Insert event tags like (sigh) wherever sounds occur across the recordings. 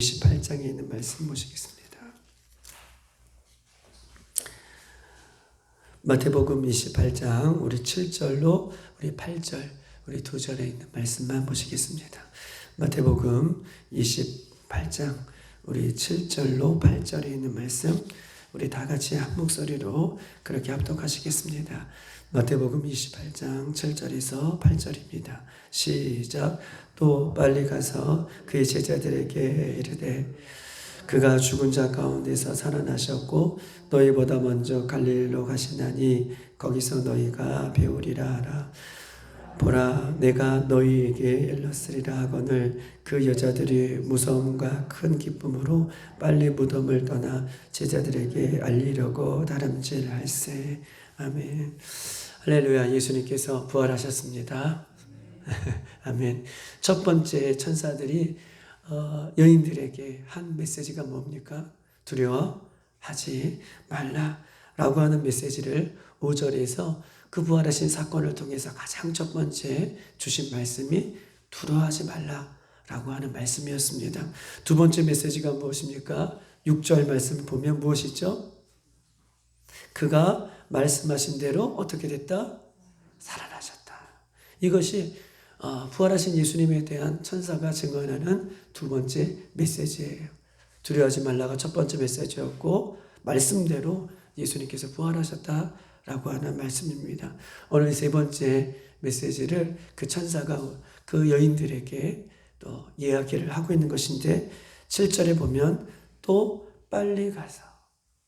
28장에 있는 말씀 보시겠습니다. 마태복음 28장 우리 7절로 우리 8절 우리 두 절에 있는 말씀만 보시겠습니다. 마태복음 28장 우리 7절로 8절에 있는 말씀 우리 다 같이 한 목소리로 그렇게 합독하시겠습니다. 마태복음 28장 7절에서 8절입니다. 시작. 또 빨리 가서 그의 제자들에게 이르되 그가 죽은 자 가운데서 살아나셨고 너희보다 먼저 갈릴리로 가시나니 거기서 너희가 배우리라 하라. 보라 내가 너희에게 일렀으리라 하거늘 그 여자들이 무서움과 큰 기쁨으로 빨리 무덤을 떠나 제자들에게 알리려고 다름질할세 아멘 할렐루야 예수님께서 부활하셨습니다 (laughs) 아멘 첫 번째 천사들이 어, 여인들에게 한 메시지가 뭡니까 두려워하지 말라라고 하는 메시지를 5절에서 그 부활하신 사건을 통해서 가장 첫 번째 주신 말씀이 두려워하지 말라라고 하는 말씀이었습니다. 두 번째 메시지가 무엇입니까? 6절 말씀 보면 무엇이죠? 그가 말씀하신 대로 어떻게 됐다? 살아나셨다. 이것이 어, 부활하신 예수님에 대한 천사가 증언하는 두 번째 메시지예요. 두려워하지 말라가 첫 번째 메시지였고 말씀대로 예수님께서 부활하셨다. 라고 하는 말씀입니다. 오늘 세 번째 메시지를 그 천사가 그 여인들에게 또 이야기를 하고 있는 것인데 7절에 보면 또 빨리 가서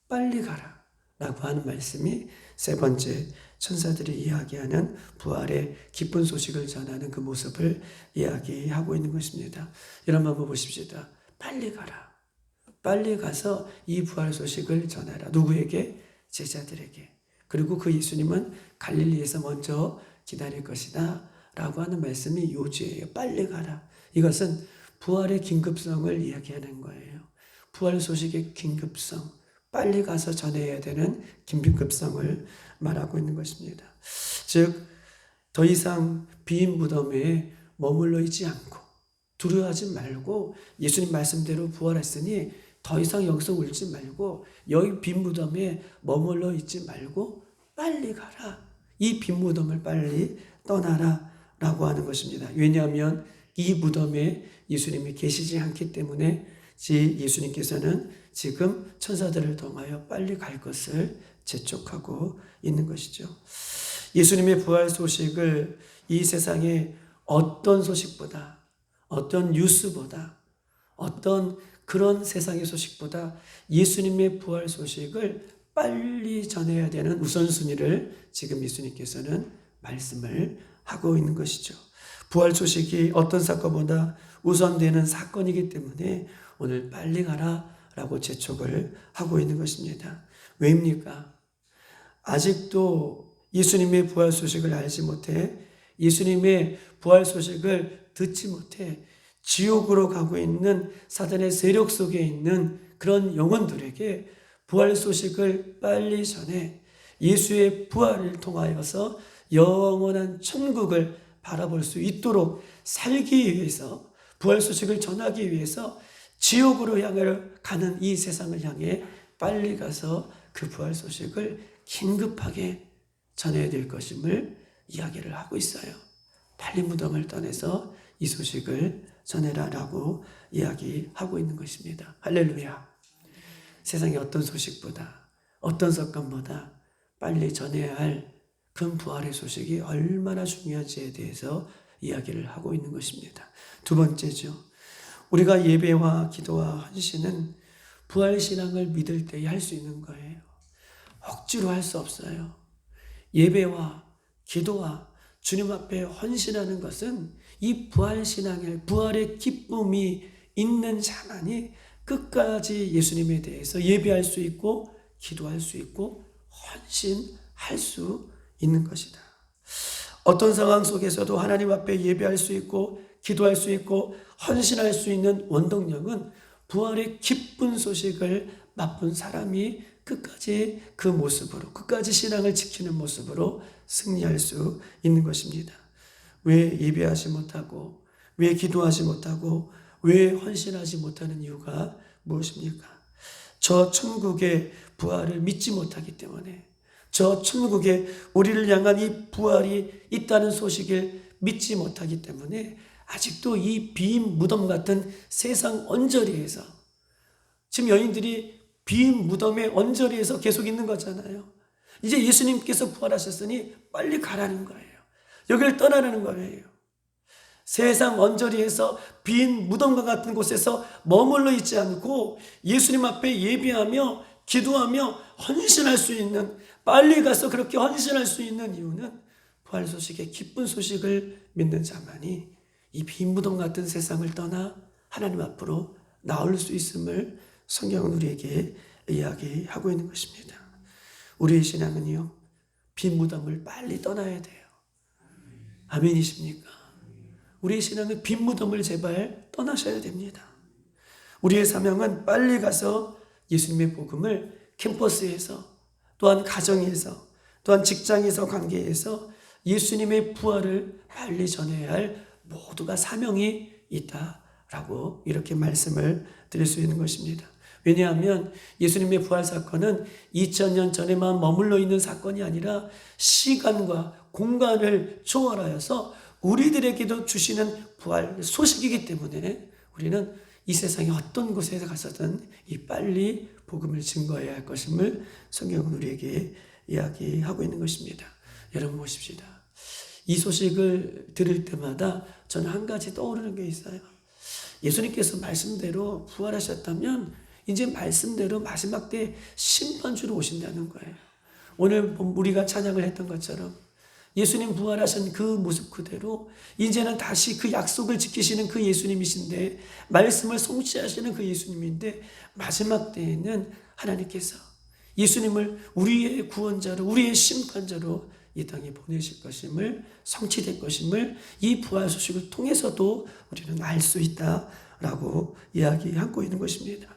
빨리 가라 라고 하는 말씀이 세 번째 천사들이 이야기하는 부활의 기쁜 소식을 전하는 그 모습을 이야기하고 있는 것입니다. 여러분 한번 보십시다. 빨리 가라. 빨리 가서 이 부활 소식을 전하라. 누구에게? 제자들에게. 그리고 그 예수님은 갈릴리에서 먼저 기다릴 것이다. 라고 하는 말씀이 요지예요. 빨리 가라. 이것은 부활의 긴급성을 이야기하는 거예요. 부활 소식의 긴급성. 빨리 가서 전해야 되는 긴급성을 말하고 있는 것입니다. 즉, 더 이상 빈 무덤에 머물러 있지 않고 두려워하지 말고 예수님 말씀대로 부활했으니 더 이상 여기서 울지 말고 여기 빈 무덤에 머물러 있지 말고 빨리 가라. 이 빈 무덤을 빨리 떠나라. 라고 하는 것입니다. 왜냐하면 이 무덤에 예수님이 계시지 않기 때문에 예수님께서는 지금 천사들을 통하여 빨리 갈 것을 재촉하고 있는 것이죠. 예수님의 부활 소식을 이 세상에 어떤 소식보다, 어떤 뉴스보다, 어떤 그런 세상의 소식보다 예수님의 부활 소식을 빨리 전해야 되는 우선순위를 지금 예수님께서는 말씀을 하고 있는 것이죠. 부활 소식이 어떤 사건보다 우선되는 사건이기 때문에 오늘 빨리 가라 라고 재촉을 하고 있는 것입니다. 왜입니까? 아직도 예수님의 부활 소식을 알지 못해 예수님의 부활 소식을 듣지 못해 지옥으로 가고 있는 사단의 세력 속에 있는 그런 영혼들에게 부활 소식을 빨리 전해 예수의 부활을 통하여서 영원한 천국을 바라볼 수 있도록 살기 위해서 부활 소식을 전하기 위해서 지옥으로 향해 가는 이 세상을 향해 빨리 가서 그 부활 소식을 긴급하게 전해야 될 것임을 이야기를 하고 있어요. 빨리 무덤을 떠내서 이 소식을 전해라라고 이야기하고 있는 것입니다. 할렐루야. 세상의 어떤 소식보다 어떤 사건보다 빨리 전해야 할큰 부활의 소식이 얼마나 중요한지에 대해서 이야기를 하고 있는 것입니다. 두 번째죠. 우리가 예배와 기도와 헌신은 부활 신앙을 믿을 때에 할 수 있는 거예요. 억지로 할 수 없어요. 예배와 기도와 주님 앞에 헌신하는 것은 이 부활 신앙의 부활의 기쁨이 있는 자만이 끝까지 예수님에 대해서 예배할 수 있고 기도할 수 있고 헌신할 수 있는 것이다. 어떤 상황 속에서도 하나님 앞에 예배할 수 있고 기도할 수 있고 헌신할 수 있는 원동력은 부활의 기쁜 소식을 맛본 사람이 끝까지 그 모습으로 끝까지 신앙을 지키는 모습으로 승리할 수 있는 것입니다. 왜 예배하지 못하고 왜 기도하지 못하고 왜 헌신하지 못하는 이유가 무엇입니까? 저 천국의 부활을 믿지 못하기 때문에 저 천국에 우리를 향한 이 부활이 있다는 소식을 믿지 못하기 때문에 아직도 이 빈 무덤 같은 세상 언저리에서 지금 여인들이 빈 무덤의 언저리에서 계속 있는 거잖아요. 이제 예수님께서 부활하셨으니 빨리 가라는 거예요. 여기를 떠나라는 거예요. 세상 언저리에서 빈 무덤과 같은 곳에서 머물러 있지 않고 예수님 앞에 예비하며 기도하며 헌신할 수 있는 빨리 가서 그렇게 헌신할 수 있는 이유는 부활 소식의 기쁜 소식을 믿는 자만이 이 빈 무덤 같은 세상을 떠나 하나님 앞으로 나올 수 있음을 성경은 우리에게 이야기하고 있는 것입니다. 우리의 신앙은요, 빈 무덤을 빨리 떠나야 돼요. 아멘이십니까? 우리의 신앙은 빈 무덤을 제발 떠나셔야 됩니다. 우리의 사명은 빨리 가서 예수님의 복음을 캠퍼스에서 또한 가정에서 또한 직장에서 관계에서 예수님의 부활을 빨리 전해야 할 모두가 사명이 있다라고 이렇게 말씀을 드릴 수 있는 것입니다. 왜냐하면 예수님의 부활 사건은 2000년 전에만 머물러 있는 사건이 아니라 시간과 공간을 초월하여서 우리들에게도 주시는 부활 소식이기 때문에 우리는 이 세상의 어떤 곳에 가서든 이 빨리 복음을 증거해야 할 것임을 성경은 우리에게 이야기하고 있는 것입니다. 여러분 보십시다. 이 소식을 들을 때마다 저는 한 가지 떠오르는 게 있어요. 예수님께서 말씀대로 부활하셨다면 이제 말씀대로 마지막 때 심판주로 오신다는 거예요. 오늘 우리가 찬양을 했던 것처럼 예수님 부활하신 그 모습 그대로 이제는 다시 그 약속을 지키시는 그 예수님이신데 말씀을 성취하시는 그 예수님인데 마지막 때에는 하나님께서 예수님을 우리의 구원자로 우리의 심판자로 이 땅에 보내실 것임을 성취될 것임을 이 부활 소식을 통해서도 우리는 알 수 있다라고 이야기하고 있는 것입니다.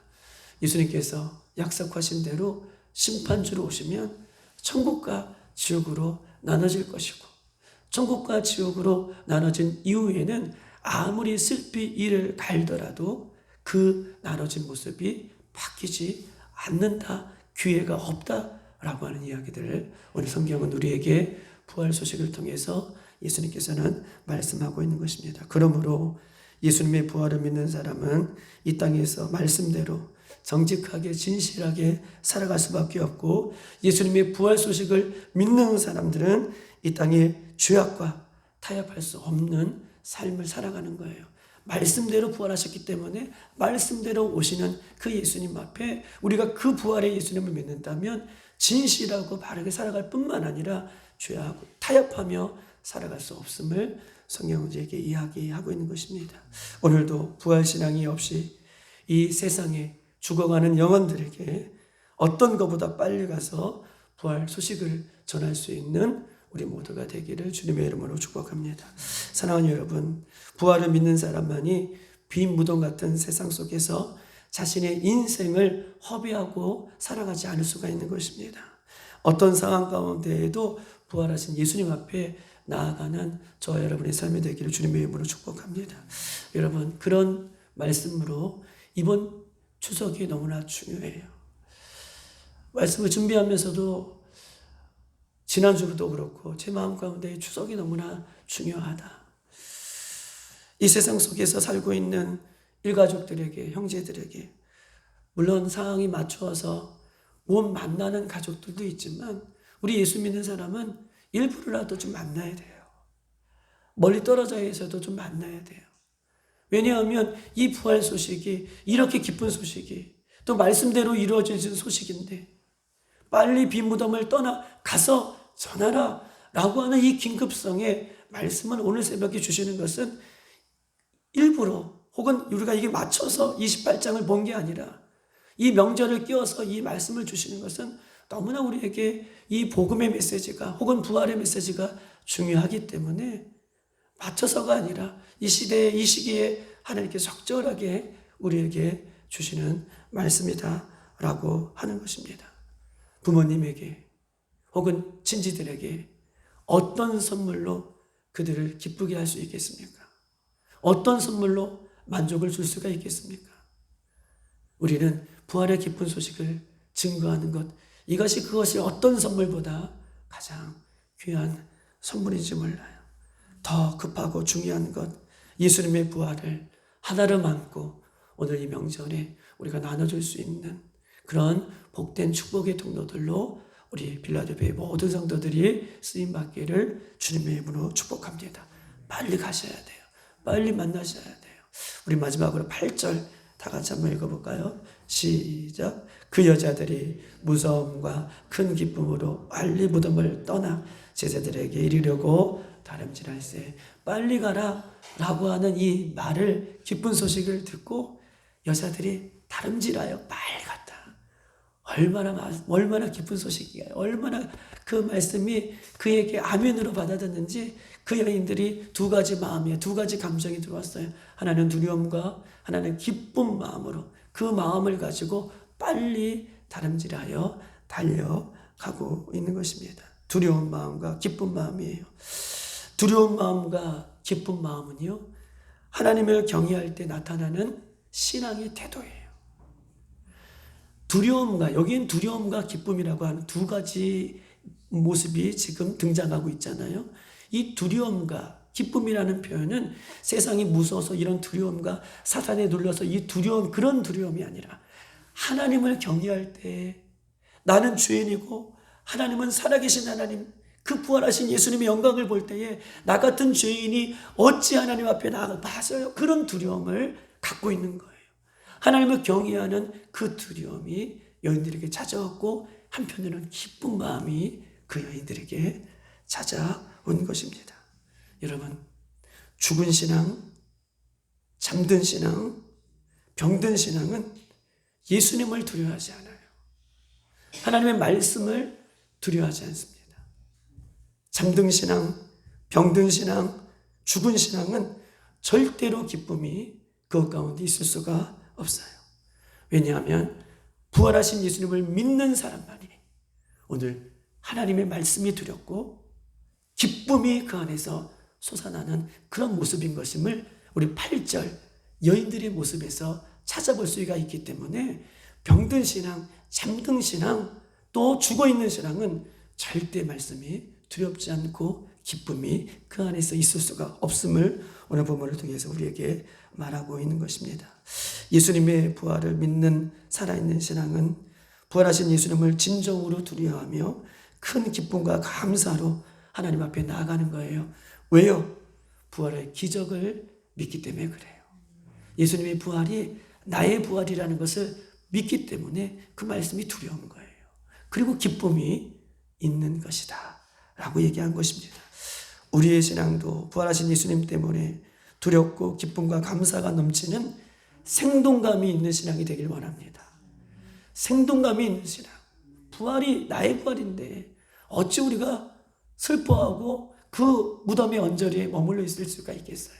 예수님께서 약속하신 대로 심판주로 오시면 천국과 지옥으로 나눠질 것이고 천국과 지옥으로 나눠진 이후에는 아무리 슬피 이를 갈더라도 그 나눠진 모습이 바뀌지 않는다. 기회가 없다 라고 하는 이야기들을 오늘 성경은 우리에게 부활 소식을 통해서 예수님께서는 말씀하고 있는 것입니다. 그러므로 예수님의 부활을 믿는 사람은 이 땅에서 말씀대로 정직하게 진실하게 살아갈 수밖에 없고 예수님의 부활 소식을 믿는 사람들은 이 땅에 죄악과 타협할 수 없는 삶을 살아가는 거예요. 말씀대로 부활하셨기 때문에 말씀대로 오시는 그 예수님 앞에 우리가 그 부활의 예수님을 믿는다면 진실하고 바르게 살아갈 뿐만 아니라 죄하고 타협하며 살아갈 수 없음을 성경은 우리에게 이야기하고 있는 것입니다. 오늘도 부활신앙이 없이 이 세상에 죽어가는 영혼들에게 어떤 것보다 빨리 가서 부활 소식을 전할 수 있는 우리 모두가 되기를 주님의 이름으로 축복합니다. 사랑하는 여러분, 부활을 믿는 사람만이 빈 무덤 같은 세상 속에서 자신의 인생을 허비하고 살아가지 않을 수가 있는 것입니다. 어떤 상황 가운데에도 부활하신 예수님 앞에 나아가는 저 여러분의 삶이 되기를 주님의 이름으로 축복합니다. 여러분, 그런 말씀으로 이번 추석이 너무나 중요해요. 말씀을 준비하면서도 지난주도 그렇고 제 마음 가운데 추석이 너무나 중요하다. 이 세상 속에서 살고 있는 일가족들에게, 형제들에게, 물론 상황이 맞추어서 못 만나는 가족들도 있지만, 우리 예수 믿는 사람은 일부러라도 좀 만나야 돼요. 멀리 떨어져 있어도 좀 만나야 돼요. 왜냐하면 이 부활 소식이 이렇게 기쁜 소식이 또 말씀대로 이루어진 소식인데 빨리 빈 무덤을 떠나 가서 전하라 라고 하는 이 긴급성의 말씀을 오늘 새벽에 주시는 것은 일부러 혹은 우리가 이게 맞춰서 28장을 본 게 아니라 이 명절을 끼워서 이 말씀을 주시는 것은 너무나 우리에게 이 복음의 메시지가 혹은 부활의 메시지가 중요하기 때문에 맞춰서가 아니라 이 시대에 이 시기에 하나님께 적절하게 우리에게 주시는 말씀이다라고 하는 것입니다. 부모님에게 혹은 친지들에게 어떤 선물로 그들을 기쁘게 할 수 있겠습니까? 어떤 선물로 만족을 줄 수가 있겠습니까? 우리는 부활의 기쁜 소식을 증거하는 것, 이것이 그것이 어떤 선물보다 가장 귀한 선물인지 몰라요. 더 급하고 중요한 것, 예수님의 부활을 하나로 안고 오늘 이 명절에 우리가 나눠줄 수 있는 그런 복된 축복의 통로들로 우리 빌라델피아의 모든 성도들이 쓰임 받기를 주님의 이름으로 축복합니다. 빨리 가셔야 돼요. 빨리 만나셔야 돼요. 우리 마지막으로 8절 다 같이 한번 읽어볼까요? 시작. 그 여자들이 무서움과 큰 기쁨으로 빨리 무덤을 떠나 제자들에게 이르려고 다름질할세. 빨리 가라 라고 하는 이 말을 기쁜 소식을 듣고 여자들이 다름질하여 빨리 갔다. 얼마나 마- 얼마나 기쁜 소식이야. 얼마나 그 말씀이 그에게 아멘으로 받아들였는지 그 여인들이 두 가지 마음에 두 가지 감정이 들어왔어요. 하나는 두려움과 하나는 기쁜 마음으로 그 마음을 가지고 빨리 다름질하여 달려가고 있는 것입니다. 두려운 마음과 기쁜 마음이에요. 두려운 마음과 기쁜 마음은요. 하나님을 경외할 때 나타나는 신앙의 태도예요. 두려움과 여기엔 두려움과 기쁨이라고 하는 두 가지 모습이 지금 등장하고 있잖아요. 이 두려움과 기쁨이라는 표현은 세상이 무서워서 이런 두려움과 사탄에 눌려서 이 두려움 그런 두려움이 아니라 하나님을 경외할 때 나는 죄인이고 하나님은 살아계신 하나님 그 부활하신 예수님의 영광을 볼 때에 나 같은 죄인이 어찌 하나님 앞에 나가봐서요 그런 두려움을 갖고 있는 거예요. 하나님을 경외하는 그 두려움이 여인들에게 찾아왔고 한편으로는 기쁜 마음이 그 여인들에게 찾아 온 것입니다. 여러분 죽은 신앙, 잠든 신앙, 병든 신앙은 예수님을 두려워하지 않아요. 하나님의 말씀을 두려워하지 않습니다. 잠든 신앙, 병든 신앙, 죽은 신앙은 절대로 기쁨이 그 가운데 있을 수가 없어요. 왜냐하면 부활하신 예수님을 믿는 사람만이 오늘 하나님의 말씀이 두렵고 기쁨이 그 안에서 솟아나는 그런 모습인 것임을 우리 8절 여인들의 모습에서 찾아볼 수가 있기 때문에 병든 신앙, 잠든 신앙, 또 죽어 있는 신앙은 절대 말씀이 두렵지 않고 기쁨이 그 안에서 있을 수가 없음을 오늘 본문을 통해서 우리에게 말하고 있는 것입니다. 예수님의 부활을 믿는 살아있는 신앙은 부활하신 예수님을 진정으로 두려워하며 큰 기쁨과 감사로 하나님 앞에 나아가는 거예요. 왜요? 부활의 기적을 믿기 때문에 그래요. 예수님의 부활이 나의 부활이라는 것을 믿기 때문에 그 말씀이 두려운 거예요. 그리고 기쁨이 있는 것이다. 라고 얘기한 것입니다. 우리의 신앙도 부활하신 예수님 때문에 두렵고 기쁨과 감사가 넘치는 생동감이 있는 신앙이 되길 원합니다. 생동감이 있는 신앙. 부활이 나의 부활인데 어찌 우리가 슬퍼하고 그 무덤의 언저리에 머물러 있을 수가 있겠어요.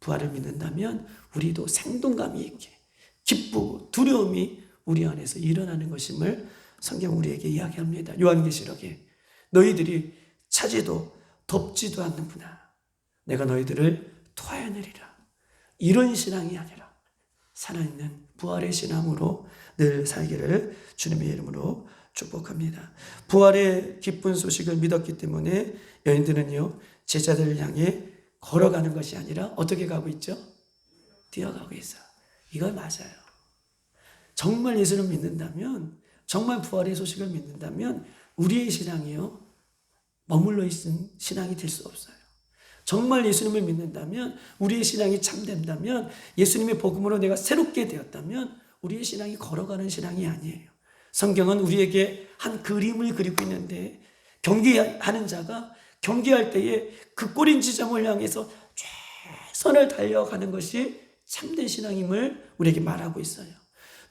부활을 믿는다면 우리도 생동감이 있게 기쁘고 두려움이 우리 안에서 일어나는 것임을 성경 우리에게 이야기합니다. 요한계시록에 너희들이 차지도 덥지도 않는구나. 내가 너희들을 토하여내리라. 이런 신앙이 아니라 살아있는 부활의 신앙으로 늘 살기를 주님의 이름으로 축복합니다. 부활의 기쁜 소식을 믿었기 때문에 여인들은요 제자들을 향해 걸어가는 것이 아니라 어떻게 가고 있죠? 뛰어가고 있어. 이거 맞아요. 정말 예수를 믿는다면, 정말 부활의 소식을 믿는다면 우리의 신앙이요 머물러 있는 신앙이 될 수 없어요. 정말 예수님을 믿는다면, 우리의 신앙이 참된다면, 예수님의 복음으로 내가 새롭게 되었다면, 우리의 신앙이 걸어가는 신앙이 아니에요. 성경은 우리에게 한 그림을 그리고 있는데, 경계하는 자가 경계할 때에 그 꼬린 지점을 향해서 최선을 달려가는 것이 참된 신앙임을 우리에게 말하고 있어요.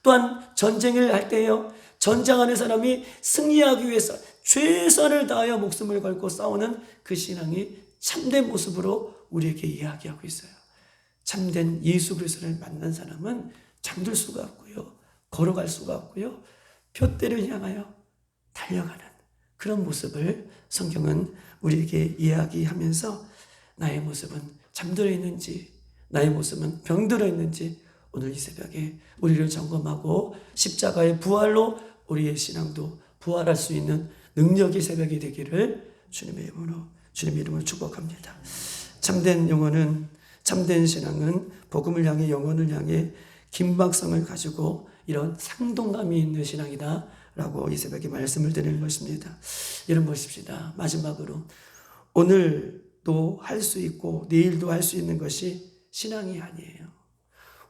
또한 전쟁을 할 때요, 전장하는 사람이 승리하기 위해서 최선을 다하여 목숨을 걸고 싸우는 그 신앙이 참된 모습으로 우리에게 이야기하고 있어요. 참된 예수 그리스도를 만난 사람은 잠들 수가 없고요. 걸어갈 수가 없고요. 표대를 향하여 달려가는 그런 모습을 성경은 우리에게 이야기하면서 나의 모습은 잠들어 있는지 나의 모습은 병들어 있는지 오늘 이 새벽에 우리를 점검하고 십자가의 부활로 우리의 신앙도 부활할 수 있는 능력의 새벽이 되기를 주님의 이름으로 주님의 이름으로 축복합니다. 참된 영혼은 참된 신앙은 복음을 향해 영혼을 향해 긴박성을 가지고 이런 상동감이 있는 신앙이다 라고 이 새벽에 말씀을 드리는 것입니다. 이런 보십시다. 마지막으로 오늘도 할 수 있고 내일도 할 수 있는 것이 신앙이 아니에요.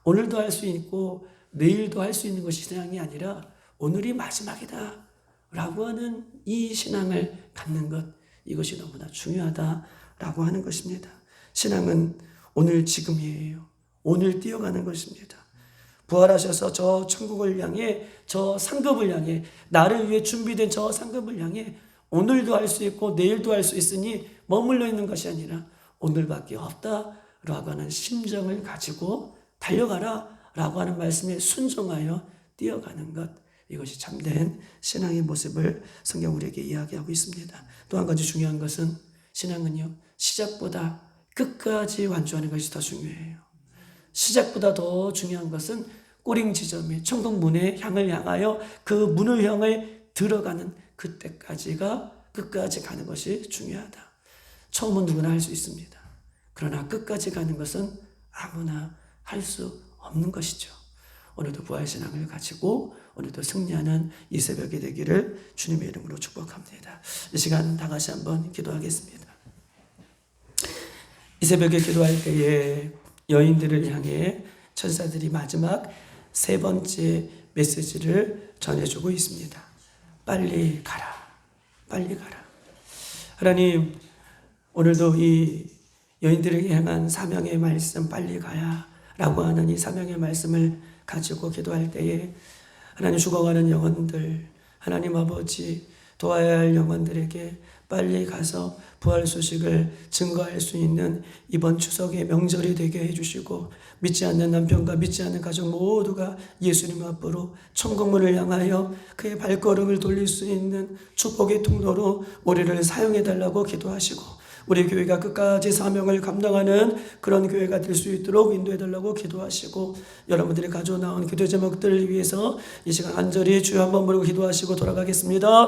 오늘도 할 수 있고 내일도 할 수 있는 것이 신앙이 아니라 오늘이 마지막이다. 라고 하는 이 신앙을 갖는 것, 이것이 너무나 중요하다 라고 하는 것입니다. 신앙은 오늘 지금이에요. 오늘 뛰어가는 것입니다. 부활하셔서 저 천국을 향해 저 상급을 향해 나를 위해 준비된 저 상급을 향해 오늘도 할 수 있고 내일도 할 수 있으니 머물러 있는 것이 아니라 오늘밖에 없다라고 하는 심정을 가지고 달려가라 라고 하는 말씀에 순종하여 뛰어가는 것 이것이 참된 신앙의 모습을 성경 우리에게 이야기하고 있습니다. 또 한 가지 중요한 것은 신앙은요 시작보다 끝까지 완주하는 것이 더 중요해요. 시작보다 더 중요한 것은 꼬링 지점에 천국 문의 향을 향하여 그 문을 향해 들어가는 그때까지가 끝까지 가는 것이 중요하다. 처음은 누구나 할 수 있습니다. 그러나 끝까지 가는 것은 아무나 할 수 없는 것이죠. 오늘도 부활신앙을 가지고 오늘도 승리하는 이 새벽이 되기를 주님의 이름으로 축복합니다. 이 시간 다 같이 한번 기도하겠습니다. 이 새벽에 기도할 때에 여인들을 향해 천사들이 마지막 세 번째 메시지를 전해주고 있습니다. 빨리 가라. 빨리 가라. 하나님, 오늘도 이 여인들에게 향한 사명의 말씀 빨리 가야 라고 하는 이 사명의 말씀을 가지고 기도할 때에 하나님 죽어가는 영혼들, 하나님 아버지 도와야 할 영혼들에게 빨리 가서 부활 소식을 증거할 수 있는 이번 추석의 명절이 되게 해주시고 믿지 않는 남편과 믿지 않는 가족 모두가 예수님 앞으로 천국문을 향하여 그의 발걸음을 돌릴 수 있는 축복의 통로로 우리를 사용해 달라고 기도하시고 우리 교회가 끝까지 사명을 감당하는 그런 교회가 될 수 있도록 인도해 달라고 기도하시고 여러분들이 가져 나온 기도 제목들을 위해서 이 시간 간절히 주여 한번 부르고 기도하시고 돌아가겠습니다.